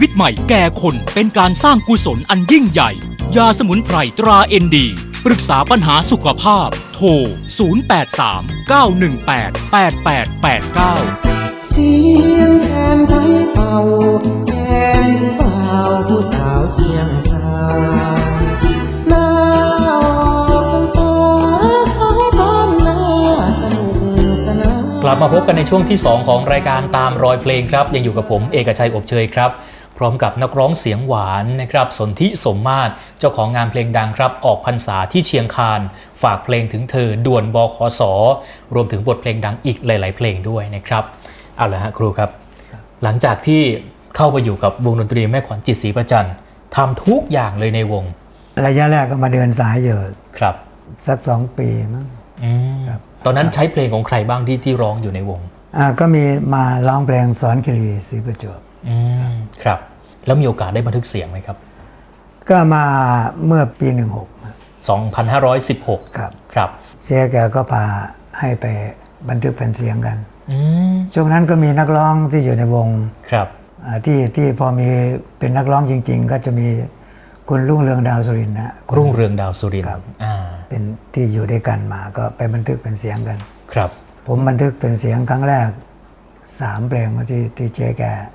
วิตใหม่แก่คนเป็นการสร้างกุศลอันยิ่งใหญ่ ยาสมุนไพรตราเอ็นดี ปรึกษาปัญหาสุขภาพ โทร 083 918 8889 เสียงแคนไทยเป่าแคนเป่าผู้สาวเชียงคานหน้าออกพรรษาขาพร้อมหน้าสนุกสนาน กลับมาพบกันในช่วงที่ 2 ของรายการตามรอยเพลงครับ ยังอยู่กับผมเอกชัยอบเชยครับ ร้อมกับนักร้องเสียงหวานนะครับสนธิสมมาตรเจ้าของงานเพลงดังครับออกพรรษาที่เชียงคาน ฝากเพลงถึงเธอด่วนบคสรวมถึงบทเพลงดังอีกหลาย ๆ เพลงด้วยนะครับเอาละฮะครูครับ หลังจากที่เข้าไปอยู่กับวงดนตรีแม่ขวัญจิตศรีประจันทร์ทำทุกอย่างเลยในวง ระยะแรกก็มาเดินสายอยู่ครับ สักสองปีมั้งอืมครับตอนนั้นใช้เพลงของใครบ้างที่ที่ร้องอยู่ในวงอ่าก็มีมาร้องเพลงสอนคิรีศรีประจวบอืมครับ แล้วมีโอกาสได้บันทึกเสียงไหมครับ ก็มาเมื่อปี2516 ครับ ครับ16เสียแกก็พาให้ไปบันทึกแผ่นเสียงกันอืมช่วงนั้นก็มีนักร้องที่อยู่ในวง ครับอ่าที่ที่พอมีเป็นนักร้องจริง ๆ ก็จะมีคุณรุ่งเรืองดาวสุรินทร์นะคุณรุ่งเรืองดาวสุรินทครับร์อ่าเป็นที่อยู่ด้วยกันมาก็ไปบันทึกเป็นเสียงกัน ครับ ผมบันทึกเป็นเสียงครั้งแรกสามเพลงที่ที่เจ๊แกครับ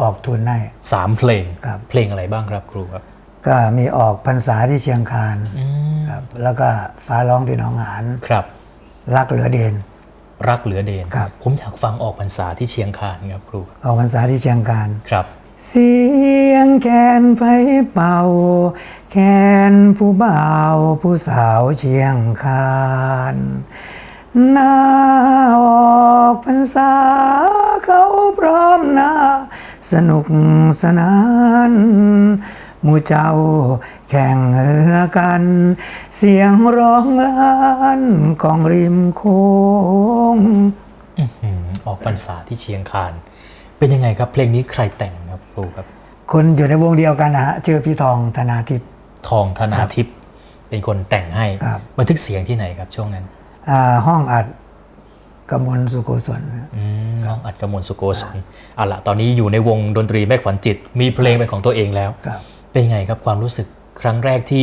ออกทุนให้สามเพลงครับเพลงอะไรบ้างครับครูครับก็มีออกพรรษาที่เชียงคานอืมครับแล้วก็ฟ้าร้องที่หนองหานครับ รักเหลือเดน รักเหลือเดนครับ ผมอยากฟังออกพรรษาที่เชียงคานครับครู ออกพรรษาที่เชียงคานครับ เสียงแคนไฟเป่า แคนผู้บ่าวผู้สาวเชียงคาน หน้าออกพรรษาเขาพร้อมหน้า สนุกสนานหมู่เจ้าแข่งเหือกัน เสียงร้องล้านของริมโค้งอื้อหือออกพรรษาที่เชียงคาน เป็นยังไงครับ เพลงนี้ใครแต่งครับครูครับ คนอยู่ในวงเดียวกันนะฮะชื่อพี่ทองธนาทิพย์ทองธนาทิพย์เป็นคนแต่งให้ครับบันทึกเสียงที่ไหนครับช่วงนั้นอ่า ห้องอัดกมลสุโกศลนะอืมน้องอัดกมลสุโกศลเอาละตอนนี้อยู่ในวงดนตรีแม่ขวัญจิต มีเพลงเป็นของตัวเองแล้วครับเป็นไงครับความรู้สึกครั้งแรกที่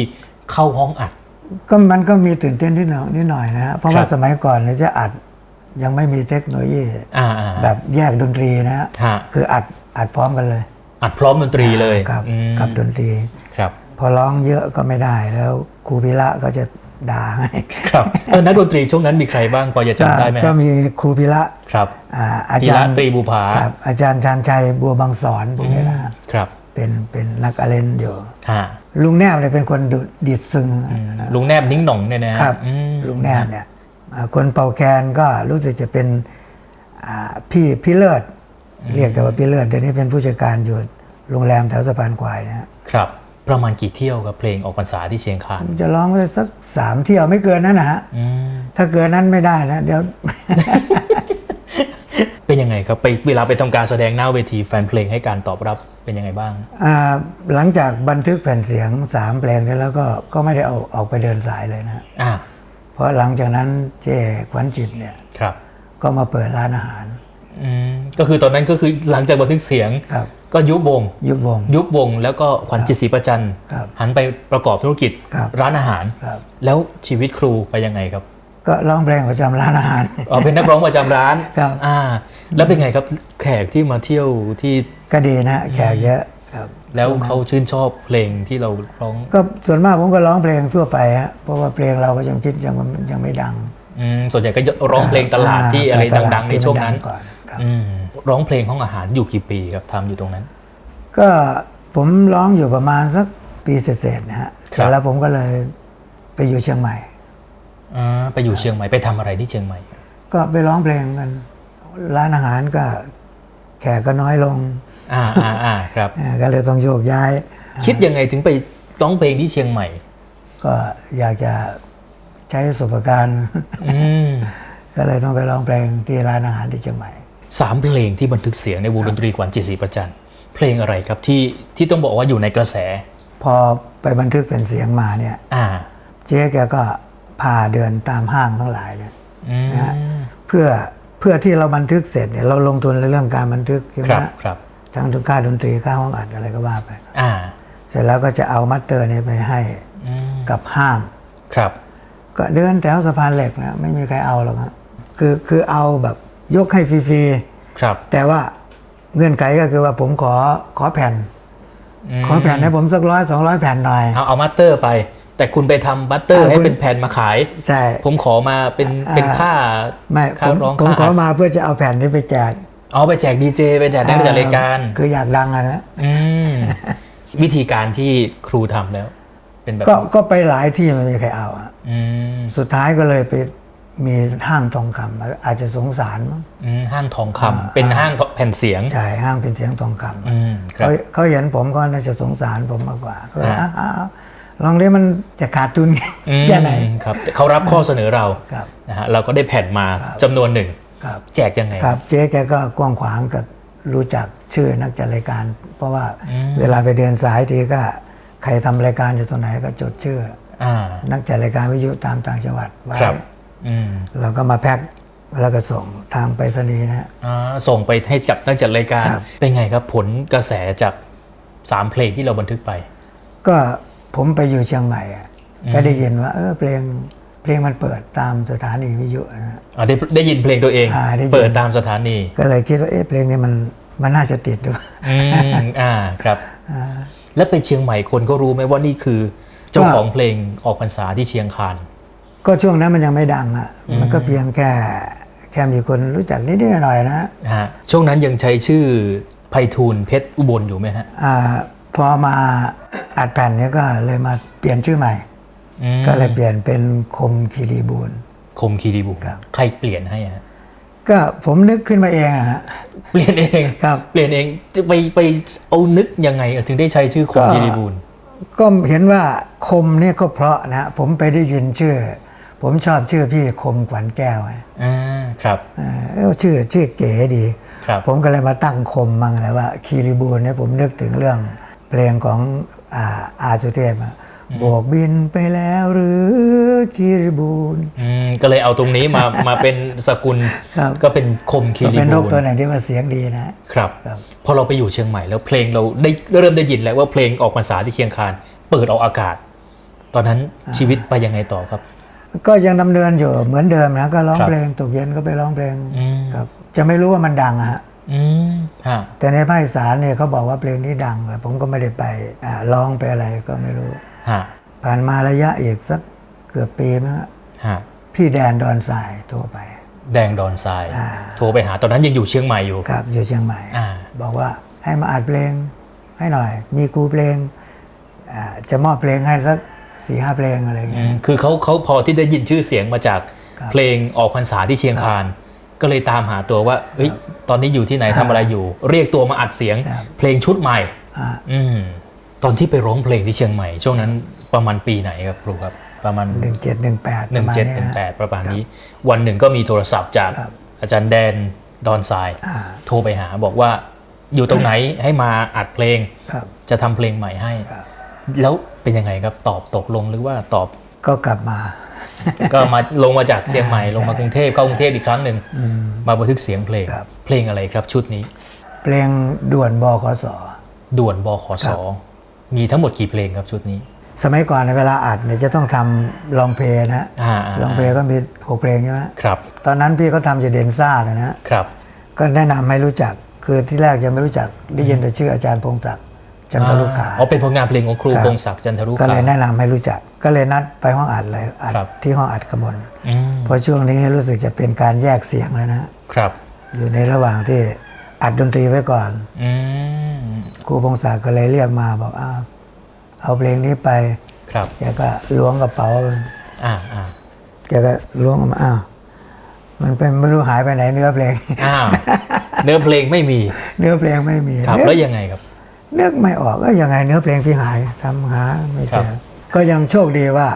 เข้าห้องอัด ก็มันก็มีตื่นเต้นนิดหน่อยนิดหน่อยนะฮะเพราะว่าครับสมัยก่อนเนี่ยจะอัดยังไม่มีเทคโนโลยีอ่าอ่าแบบแยกดนตรีนะฮะฮะคืออัดอัดพร้อมกันเลย อัดพร้อมดนตรีเลยครับอืมกับดนตรีครับ พอร้องเยอะก็ไม่ได้แล้วครูพิระก็จะ ด่าให้ครับเออนักดนตรีช่วงนั้นมีใครบ้างพอจะจำได้ไหมก็มีครูพิระครับอ่าอาธีจารระย์ตรีบุภาครับอาจารย์ชานชัยบัวบางสอนพวกนี้นะฮะครับ เป็นเป็นนักอาเลนอยู่ฮะลุงแนบเนี่ยเป็นคนดุดิดซึงอืมลุงแนบนิ้งหน่องเนี่ยนะฮะครับอืมลุงแนบเนี่ยอ่าคนเป่าแคนก็รู้สึกจะเป็นอ่าพี่พี่เลิศเรียกกันว่าพี่เลิศเดี๋ยวนี้เป็นผู้จัดการอยู่โรงแรมแถวสะพานควายนะฮะครับ ประมาณกี่เที่ยวกับเพลงออกพรรษาที่เชียงคานจะร้องไปสักสามเที่ยวไม่เกินนั้นนะฮะอืมถ้าเกินนั้นไม่ได้นะ เดี๋ยว เป็นยังไงครับไปเวลาไปทำการแสดงหน้าเวทีแฟนเพลงให้การตอบรับเป็นยังไงบ้างอ่าหลังจากบันทึกแผ่นเสียงสามเพลงนี้แล้วก็ก็ไม่ได้เอาออกไปเดินสายเลยนะฮะอ่าเพราะหลังจากนั้นเจ๊ขวัญจิตเนี่ยครับ ก็มาเปิดร้านอาหารอืมก็คือตอนนั้นก็คือหลังจากบันทึกเสียงครับ ก็ยุบวงยุบวงยุบวง แล้วก็ขวัญจิตศรีประจันทร์ครับหันไปประกอบธุรกิจครับร้านอาหารครับแล้วชีวิตครูไปยังไงครับ ก็ร้องเพลงประจำร้านอาหารอ๋อเป็นนักร้องประจำร้านครับอ่า แล้วเป็นไงครับแขกที่มาเที่ยวที่ก็ดีนะฮะแขกเยอะครับแล้วช่งนั้นเขาชื่นชอบเพลงที่เราร้อง ก็ส่วนมากผมก็ร้องเพลงทั่วไปฮะเพราะว่าเพลงเราก็ยังคิดยังยังไม่ดังอืมส่วนใหญ่ก็ร้องเพลงตลาดที่อะไรตลาดังๆในช่วงนั้นที่มัดัก่อนครับอืม ร้องเพลงห้องอาหารอยู่กี่ปีครับทำอยู่ตรงนั้น ก็ผมร้องอยู่ประมาณสักปีเศษๆนะฮะคเสรับร็จแล้วผมก็เลยไปอยู่เชียงใหม่อ่าไปอยู่เชียงใหม่ไปทำอะไรที่เชียงใหม่ ก็ไปร้องเพลงกันร้านอาหารก็แขกก็น้อยลง อ่าอ่าอ่าครับอ่าก็เลยต้องโยกย้าย คิดยังไงถึงไปร้องเพลงที่เชียงใหม่ ก็อยากจะใช้ประสบการณ์อืมก็เลยต้องไปร้องเพลงที่ร้านอาหารที่เชียงใหม่ สามเพลงที่บันทึกเสียงในวงดนตรีขวัญจิตศรีประจันทร์เพลงอะไรครับที่ที่ต้องบอกว่าอยู่ในกระแส พอไปบันทึกเป็นเสียงมาเนี่ยอ่าเจ๊แกก็พาเดินตามห้างทั้งหลายเนี่ยอืมนะฮะเพื่อเพื่อที่เราบันทึกเสร็จเนี่ยเราลงทุนในเรื่องการบันทึกใช่ไหมครับฮะครับทั้งทุนค่าดนตรีค่าห้องอัดอะไรก็ว่าไปอ่าเสร็จแล้วก็จะเอามัตเตอร์เนี่ยไปให้อืมกับห้างครับ ก็เดินแถวสะพานเหล็กนะไม่มีใครเอาหรอกฮะคือคือเอาแบบ ยกให้ฟรีครับๆแต่ว่าเงื่อนไขก็คือว่าผมขอขอแผ่นมขอแผ่นให้ผมสักร้อยสองร้อยแผ่นหน่อยเอาเอามัตเตอร์ไป แต่คุณไปทำมัตเตอร์อ่าให้คุณเป็นแผ่นมาขาย ใช่ ผมขอมาเป็นเป็นค่าไม่ค่าผมร้องผมค่าขอมาเพื่อจะเอาแผ่นนี้ไปแจกเอาไปแจกดีเจไปแจกนักจัดรายการ คืออยากดังอะนะอืมวิธีการที่ครูทำแล้ว เป็นแบบก็ก็ไปหลายที่ไม่มีใครเอาอะอืมสุดท้ายก็เลยไป มีห้างทองคำอาจจะสงสารมั้งอืมห้างทองคำเป็นห้างแผ่นเสียงใช่ห้างเป็นเสียงทองคำอืมครับเขาเขาเห็นผมก็น่าจะสงสารผมมากกว่าก็เลยอ่าอะอะลองดิมันจะขาดทุนอืมแค่ไหนครับเขารับข้อเสนอเราครับนะฮะเราก็ได้แผ่นมาจำนวนหนึ่งครับแจกยังไงครับ เจ๊แกก็กว้างขวางกับรู้จักชื่อนักจัดรายการ เพราะว่าอืมเวลาไปเดินสายทีก็ใครทำรายการอยู่ตรงไหนก็จดชื่ออ่านักจัดรายการวิทยุตามต่างจังหวัดไว้ครับอืม เราก็มาแพ็คแล้วก็ส่งทางไปรษณีย์นะฮะอ่าส่งไปให้กับนักจัดรายการครับเป็นไงครับผลกระแสจากสามเพลงที่เราบันทึกไป ก็ผมไปอยู่เชียงใหม่อะก็ได้ยินว่า เออเพลงเพลงมันเปิดตามสถานีวิทยุนะฮะอ่าได้ได้ยินเพลงตัวเองอ่าได้ยินเปิดตามสถานี ก็เลยคิดว่าเอ๊ะเพลงนี้มันมันน่าจะติดด้วยอืมอ่าครับแล้วไปเชียงใหม่คนก็รู้ไหมว่านี่คือ เจ้าของเพลงออกพรรษาที่เชียงคาน ก็ช่วงนั้นมันยังไม่ดังอะมันก็เพียงแค่แค่มีคนรู้จักนิดๆหน่อยๆนะนะฮะช่วงนั้นยังใช้ชื่อไพฑูรย์เพชรอุบลอยู่ไหมฮะอ่าพอมาอัดแผ่นเนี้ยก็เลยมาเปลี่ยนชื่อใหม่อืมก็เลยเปลี่ยนเป็นคมคีรีบูลคมคีรีบุตรครับใครเปลี่ยนให้ฮะก็ผมนึกขึ้นมาเองอะฮะเปลี่ยนเองครับ เปลี่ยนเองจะไปไปเอานึกยังไงถึงได้ใช้ชื่อคมก็คีรีบูลก็เห็นว่าคมเนี่ยก็เพราะนะผมไปได้ยินชื่อ ผมชอบชื่อพี่คมขวัญแก้วอะอ่าครับเออเอ้าชื่อชื่อเก๋ดีครับผมก็เลยมาตั้งคมมั่งเลยว่าคีรีบูลเนี่ยผมนึกถึงเรื่องเพลงของอาอาสุเทพอะโบกบินไปแล้วหรือคีรีบูลอืมก็เลยเอาตรงนี้มามาเป็นสกุลครับก็เป็นคมคีก็รีเป็นนบูกลตัวไหนที่มันเสียงดีนะครับครับพอเราไปอยู่เชียงใหม่แล้วเพลงเราได้เริ่มได้ยินแล้วว่าเพลงออกพรรษาที่เชียงคานเปิดออกอากาศ ตอนนั้นชีวิตไปยังไงต่อครับ ก็ยังดำเนินอยู่เหมือนเดิมนะก็ร้องครับเพลงตกเย็นก็ไปร้องเพลงอืมครับ จะไม่รู้ว่ามันดังอะฮะอืมฮะแต่ในภาคอีสานเนี่ยเขาบอกว่าเพลงนี้ดังแต่ผมก็ไม่ได้ไปอ่าร้องไปอะไรก็ไม่รู้ฮะผ่านมาระยะอีกสักเกือบปีมั้งฮะฮะพี่แดนดอนทรายโทรไป แดงดอนทรายอ่าโทรไปหาตอนนั้นยังอยู่เชียงใหม่อยู่ครับ อยู่เชียงใหม่อ่าบอกว่าให้มาอัดเพลงให้หน่อย มีครูเพลงอ่าจะมอบเพลงให้สัก สี่ห้าเพลงอะไรอืเงี้ยมคือเขาเขาพอที่ได้ยินชื่อเสียงมาจากครับเพลงออกพรรษาที่เชียงคานก็เลยตามหาตัวว่าเฮ้ยตอนนี้อยู่ที่ไหนทำอะไรอยู่ เรียกตัวมาอัดเสียงครับเพลงชุดใหม่อ่าอืมตอนที่ไปร้องเพลงที่เชียงใหม่ ช่วงนั้นประมาณปีไหนครับครูครับประมาณหนึ่งเจ็ดหนึ่งแปดหนึ่งเจ็ดหนึ่งแปดประมาณนี้ วันหนึ่งก็มีโทรศัพท์จากครับอาจารย์แดนดอนทรายอ่าโทรไปหาบอกว่าอยู่ตรงไหนให้มาอัดเพลงครับจะทำเพลงใหม่ให้ครับแล้ว เป็นยังไงครับตอบตกลงหรือว่าตอบก็กลับมา ก็มาลงมาจากเชียงใหม่ใช่ลงมากรุงเทพเข้ากรุงเทพอีกครั้งหนึ่งอืมมาบันทึกเสียงเพลงครับเพลงอะไรครับชุดนี้ เพลงด่วนบขสด่วนบขคสรับมีทั้งหมดกี่เพลงครับชุดนี้ สมัยก่อนในเวลาอัดเนี่ยจะต้องทำลองเพลงนะอ่าลองเพลงก็มีหกเพลงใช่ไหมครับ ตอนนั้นพี่เขาทำอยู่เดนซ่าเลยนะครับ ก็แนะนำให้รู้จักคือที่แรกยังไม่รู้จักได้ยินแต่ชื่ออาจารย์พงศักดิ์ จันทรุขาอ๋อเป็นผลงานเพลงของครูครับพงศักดิ์จันทรุก็ขาเลยแนะนำให้รู้จัก ก็เลยนัดไปห้องอัดเลยอัดครับที่ห้องอัดกระมวลอืมเพราะช่วงนี้รู้สึกจะเป็นการแยกเสียงแล้วนะครับอยู่ในระหว่างที่อัดดนตรีไว้ก่อนอืมครูพงศักดิ์ก็เลยเรียกมาบอกอ้าวเอาเพลงนี้ไป ครับแกก็ล้วงกระเป๋าอ่าอ่าแกก็ล้วงออกมาอ้าวมันเป็นไม่รู้หายไปไหนเนื้อเพลงอ้าวเนื้อเพลงไม่มี เนื้อเพลงไม่มีครับนึกแล้วยังไงครับ นึกไม่ออกก็ยังไงเนื้อเพลงพี่หายทำหาไม่เจครัอบก็ยังโชคดีว่า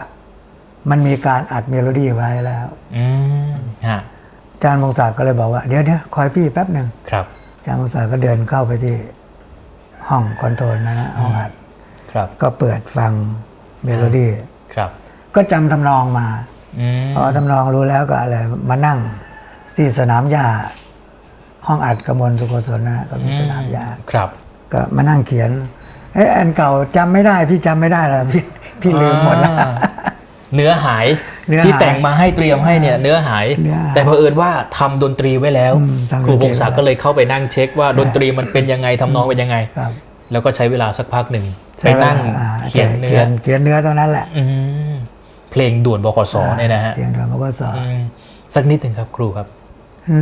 มันมีการอัดเมโลดี้ไว้แล้วอืมฮะอาจารย์พงศักดิ์ก็เลยบอกว่า เดี๋ยวเดี๋ยวคอยพี่แป๊บหนึ่งครับอาจารย์พงศักดิ์ก็เดินเข้าไปที่ห้องคอนโทรลนะนะห้องอัดครับก็เปิดฟังเมโลดี้ครับก็จำทำนองมาอืมพอทำนองรู้แล้วก็อะไรมานั่งที่สนามหญ้าห้องอัดกมลสุโกศลนะก็มีสนามหญ้าครับ ก็มานั่งเขียนเอ้ยอันเก่าจำไม่ได้ พี่จำไม่ได้แล้วพี่พี่ลืมหมดแล้ว อ่าเนื้อหายเนื้อหายที่แต่งมาให้เตรียมให้เนี่ยเนื้อหาย เนื้อหายแต่เผอิญว่าทำดนตรีไว้แล้ว อืมทำดนตรีครูพงศักดิ์ก็เลยเข้าไปนั่งเช็คว่าใช่ ดนตรีมันเป็นยังไงทำนองเป็นยังไง ครับแล้วก็ใช้เวลาสักพักหนึ่งไปใช้เวลานั่งอ่าเขียนใช่เนื้เขีอยนเขียนเนื้อตรงนั้นแหละอืมเพลงด่วนบขสเนี่ยนะฮะเสียงเดิมมันก็สอนอืมสักนิดหนึ่งครับครูครับ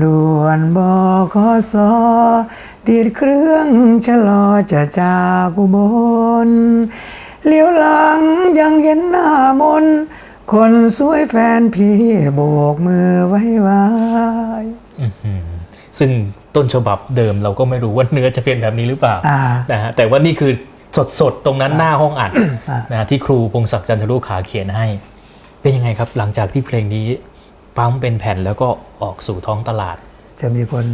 ด่วนบขสติดเครื่องชะลอจะจากอุบลเลี้ยวหลังยังเห็นหน้ามน คนสวยแฟนพี่โบกมือไว้ไว้อื้อหือซึ่งต้นฉบับเดิมเราก็ไม่รู้ว่าเนื้อจะเป็นแบบนี้หรือเปล่าอ่านะฮะแต่ว่านี่คือสดๆ ตรงนั้นหน้าห้องอัดอ่านะฮะที่ครูพงศักดิ์จันทรุขาเขียนให้ เป็นยังไงครับหลังจากที่เพลงนี้ ปั๊มเป็นแผ่นแล้วก็ออกสู่ท้องตลาด จะมีคน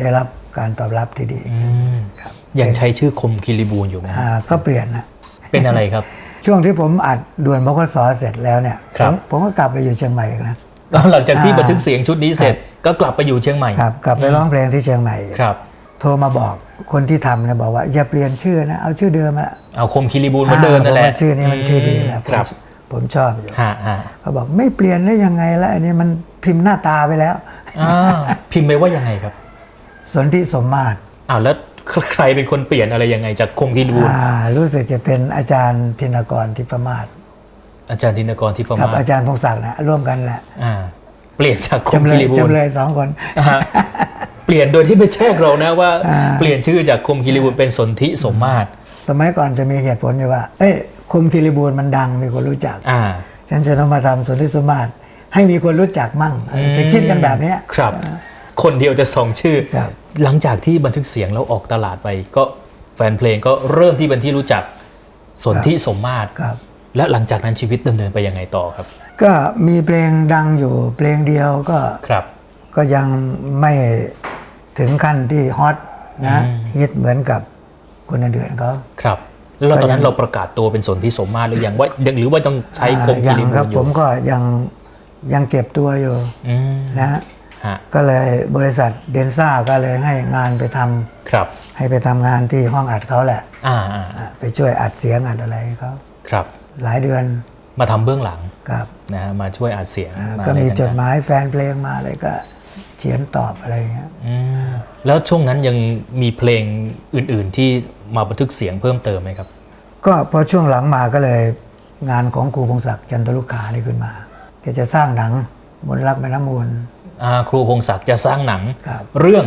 ได้รับการตอบรับที่ดีอืมครับยังใช้ชื่อคมคิริบูลอยู่ไหมฮะอ่าก็เปลี่ยนนะเป็นอะไรครับ ช่วงที่ผมอัดด่วนบขสเสร็จแล้วเนี่ยครับผมผมก็กลับไปอยู่เชียงใหม่อีกนะตอนหลังจากที่อ่าบันทึกเสียงชุดนี้เสร็จก็กลับไปอยู่เชียงใหม่ครับกลับไปร้องเพลงที่เชียงใหม่ครับ โทรมาบอกคนที่ทำเนี่ยบอกว่าอย่าเปลี่ยนชื่อนะเอาชื่อเดิมอะเอาคมคิริบูลเหมือนเดิมนั่นแหละอ่าผมว่าชื่อนี้มันชื่อดีแหละผมครับ ผมชอบอยู่ฮะฮะเขาบอกไม่เปลี่ยนได้ยังไงแล้วอันนี้มันพิมพ์หน้าตาไปแล้วอ่าพิมพ์ไปว่ายังไงครับ สนธิสมมาตรอ้าวแล้วใครเป็นคนเปลี่ยนอะไรยังไงจากคมคิริบูลอ่ารู้สึกจะเป็นอาจารย์ธินกรทิพมาศอาจารย์ธินกรที่ประกับมาอาจารย์พงศักดิ์นะร่วมกันแหละอ่าเปลี่ยนจากคมจำเลคิยริบูลจำเลยสองคนอ่าฮะเปลี่ยนโดยที่ไม่แจ้งเรานะว่าอ่า เปลี่ยนชื่อจากคมคิริบูลเป็นสนธิสมมาตร สมัยก่อนจะมีเหตุผลอยู่ว่า เอ้ย คมคิริบูลมันดังมีคนรู้จักอ่าฉันจะต้องมาทำสนธิสมมาตรให้มีคนรู้จักมั่งจะคิดกันแบบเนี้ยครับ คนเดียวจะสองชื่อครับหลังจากที่บันทึกเสียงแล้วออกตลาดไป ก็แฟนเพลงก็เริ่มที่เป็นที่รู้จักสนธิสมมาตรครับและหลังจากนั้นชีวิตดำเนินไปยังไงต่อครับ ก็มีเพลงดังอยู่เพลงเดียวก็ครับ ก็ยังไม่ถึงขั้นที่ฮอตนะฮิตเหมือนกับคนอื่นๆเขาครับ แล้วตอนนั้นก็ยังเราประกาศตัวเป็นสนธิสมมาตรหรือยังว่าหรือว่าต้องใช้คมอ่าคิยังริบูครัลบอผยู่มก็ยังยังเก็บตัวอยู่อืมนะฮะก็เลยบริษัทเดนซ่าก็เลยให้งานไปทำครับ ให้ไปทำงานที่ห้องอัดเขาแหละอ่าอ่าอะไปช่วยอัดเสียงอัดอะไรให้เขาครับ หลายเดือนมาทำเบื้องหลังครับนะฮะมาช่วยอัดเสียงอ่าาก็มีอะไรจต่ดงๆหมายแฟนเพลงมาอะไรก็เขียนตอบอะไรอย่างเงี้ยอืมแล้วช่วงนั้นยังมีเพลงอื่น ๆที่ มาบันทึกเสียงเพิ่มเติมไหมครับ ก็พอช่วงหลังมาก็เลยงานของครูพงศักดิ์จันทรุขานี่ขึ้นมาแกจะสร้างหนังมนต์รักแม่น้ำมูลอ่าครูพงศักดิ์จะสร้างหนังครับเรื่อง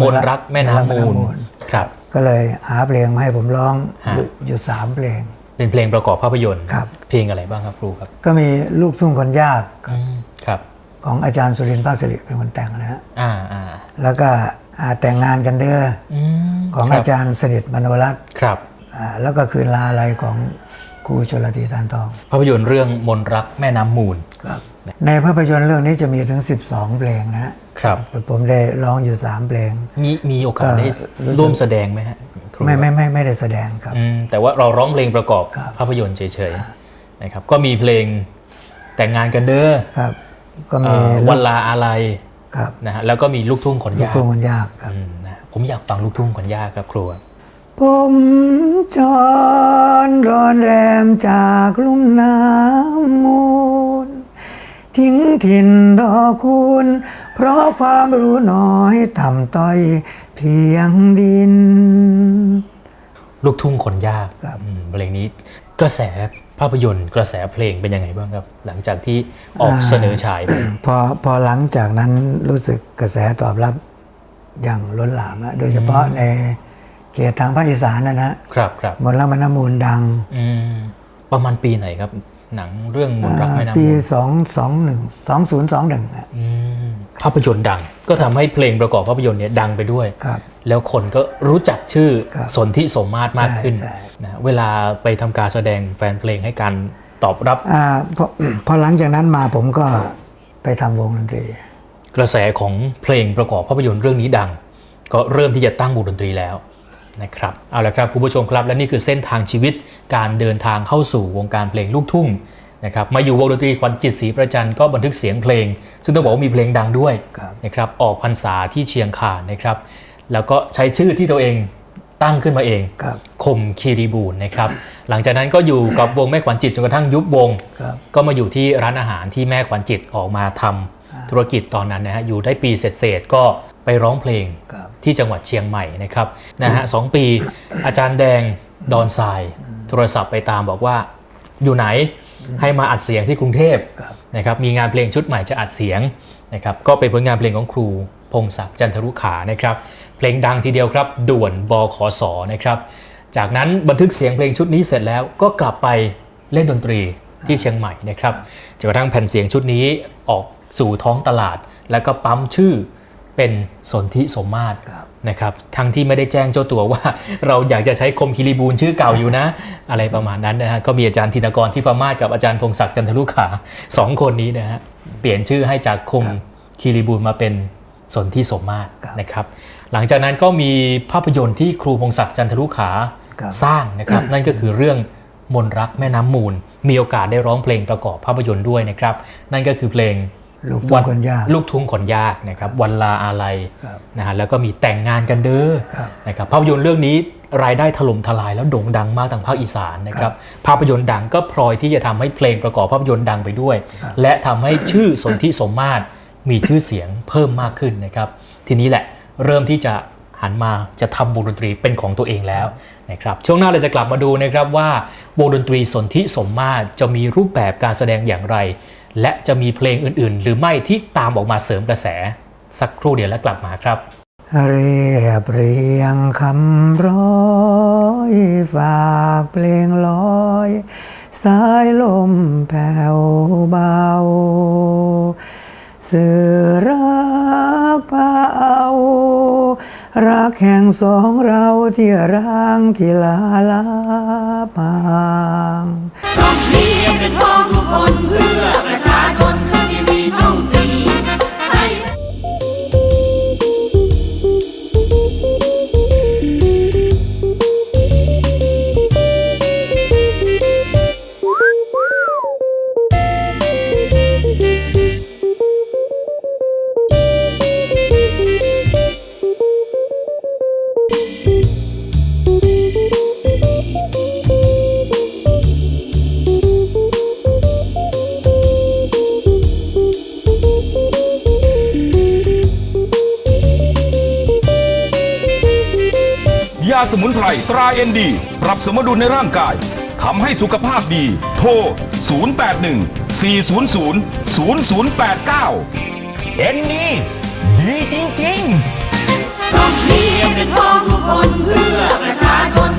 มนต์รักแม่น้ำมนต์รักแม่มูลน้ำมูลครับ ก็เลยหาเพลงมาให้ผมร้องฮะอยู่อยู่สามเพลง เป็นเพลงประกอบภาพยนตร์ครับเพลงอะไรบ้างครับครูครับ ก็มีลูกทุ่งคนยากอืมครับ ของอาจารย์สุรินทร์ภาคสิริเป็นคนแต่งนะฮะอ่าอ่าแล้วก็อ่า แต่งงานกันเด้ออืมของคบอาจารย์สนิทมโนรัตน์ครับอ่าแล้วก็คืนลาอะไรของครูชลธีทานทอง ภาพยนตร์เรื่องมนต์รักแม่น้ำมูลครับในภาพยนตร์เรื่องนี้จะมีถึง 12 เพลงนะฮะครับ ผมได้ร้องอยู่ 3 เพลง มีมีโอกาสก็ได้รู้สึกร่วมแสดงไหมฮะครูไม่ไม่ไม่ไม่ได้แสดงครับอืมแต่ว่าเราร้องเพลงประกอบครับภาพยนตร์เฉยๆนะครับก็มีเพลงแต่งงานกันเด้อครับ ก็เอ่มีอวันลาอะไรครับ นะนะฮะแล้วก็มีลูกทุ่งขนลูกยากทุ่งคนยากครับอืมนะผมอยากฟังลูกทุ่งขนยากครับครูครับผมจอนร้อนแรมจากลุ่มน้ำมูล ทิ้งถิ่นดอกคุณ เพราะความรู้น้อยต่ำต้อยเพียงดิน ลูกทุ่งขนยากครับอืมเพลงนี้กระแส ภาพยนตร์กระแสเพลงเป็นยังไงบ้างครับ หลังจากที่ออกเสนอฉายไปพอพอหลังจากนั้นรู้สึกกระแสตอบรับอย่างล้นหลามอะโดยเฉพาะในเขตทางภาคอีสานนะนะครับครับมนต์รักแม่น้ำมูลดังอืมประมาณปีไหนครับ หนังเรื่องมนต์รักแม่น้ำปีมูลสองสองหนึ่งสองศูนย์สองหนึ่งอืมภาพยนตร์ดัง ก็ทำให้เพลงประกอบภาพยนตร์เนี่ยดังไปด้วยครับ แล้วคนก็รู้จักชื่อครับสนธิสมมาตรมากขึ้นใช่ใช่ นะเวลาไปทำการแสดงแฟนเพลงให้การตอบรับอ่าพอพอหลังจากนั้นมาผมก็ไปทำวงดนตรี กระแสของเพลงประกอบภาพยนตร์เรื่องนี้ดัง ก็เริ่มที่จะตั้งวงดนตรีแล้วนะครับเอาละครับคุณผู้ชมครับและนี่คือเส้นทางชีวิตการเดินทางเข้าสู่วงการเพลงลูกทุ่งนะครับมาอยู่วงดนตรีขวัญจิตศรีประจันก็บันทึกเสียงเพลง ซึ่งต้องบอกว่ามีเพลงดังด้วยครับนะครับออกพรรษาที่เชียงคานนะครับ แล้วก็ใช้ชื่อที่ตัวเอง ตั้งขึ้นมาเองครับคมคีรีบูรณ์นะครับ หลังจากนั้นก็อยู่กับวงแม่ขวัญจิตจนกระทั่งยุบวง ครับก็มาอยู่ที่ร้านอาหารที่แม่ขวัญจิตออกมาทำธุรกิจตอนนั้นนะฮะอยู่ได้ปีเศษๆก็ไปร้องเพลงครับ ที่จังหวัดเชียงใหม่นะครับนะฮะสองปีอาจารย์แดงดอนทราย โทรศัพท์ไปตามบอกว่า อยู่ไหนให้มาอัดเสียงที่กรุงเทพครับ นะครับมีงานเพลงชุดใหม่จะอัดเสียงนะครับก็เป็นผลงานเพลงของครูพงศักดิ์จันทรุขานะครับ เพลงดังทีเดียวครับ ด่วนบขสนะครับ จากนั้นบันทึกเสียงเพลงชุดนี้เสร็จแล้วก็กลับไปเล่นดนตรีที่เชียงใหม่นะครับจนกระทั่งแผ่นเสียงชุดนี้ออกสู่ท้องตลาด แล้วก็ปั๊มชื่อเป็นสนธิสมมาตรครับนะครับทั้งที่ไม่ได้แจ้งเจ้าตัวว่า เราอยากจะใช้คมคิริบูลชื่อเก่าอยู่นะ อะไรประมาณนั้นนะฮะก็มีอาจารย์ธินกรที่ประมาศกับอาจารย์พงศักดิ์จันทรุขาสองคนนี้นะฮะเปลี่ยนชื่อให้จากคมคิริบูลมาเป็นสนที่สมมาตรครับนะครับ หลังจากนั้นก็มีภาพยนตร์ที่ครูพงศักดิ์จันทรุขาครับสร้างนะครับ นั่นก็คือเรื่องมนรักแม่น้ำมูล มีโอกาสได้ร้องเพลงประกอบภาพยนตร์ด้วยนะครับ นั่นก็คือเพลงลูกทุ่งคนยากลูกทุ่งขนยากนะครับ วันลาอาลัยครับนะฮะแล้วก็มีแต่งงานกันเด้อครับนะครับภาพยนตร์เรื่องนี้รายได้ถล่มทลายแล้วโด่งดังมากทางภาคอีสานนะครับภาพยนตร์ดังก็พลอยที่จะทำให้เพลงประกอบภาพยนตร์ดังไปด้วยครับและทำให้ชื่อสนธิสมมาตรมีชื่อเสียงเพิ่มมากขึ้นนะครับ ทีนี้แหละ เริ่มที่จะหันมาจะทำวงดนตรีเป็นของตัวเองแล้วนะครับช่วงหน้าเราจะกลับมาดูนะครับว่าวงดนตรีสนธิสมมาตรจะมีรูปแบบการแสดงอย่างไร และจะมีเพลงอื่น ๆ หรือไม่ที่ตามออกมาเสริมกระแส สักครู่เดียวแล้วกลับมาครับเรียบเรียงคำร้อยฝากเพลงลอยสายลมแผ่วเบา สื่อรักพาเอา รักแห่งสองเราที่ร้างที่ลาลาพาง ต้องมีเป็นพ้องทุกคนเพื่อ สมุนไพรตราเอ็นดีปรับสมดุลในร่างกายทำให้สุขภาพดี โทร 081 400 0089 เอ็นดีดีจริงๆ ต้องเพียงเป็นพ้องทุกคนเพื่อประชาชน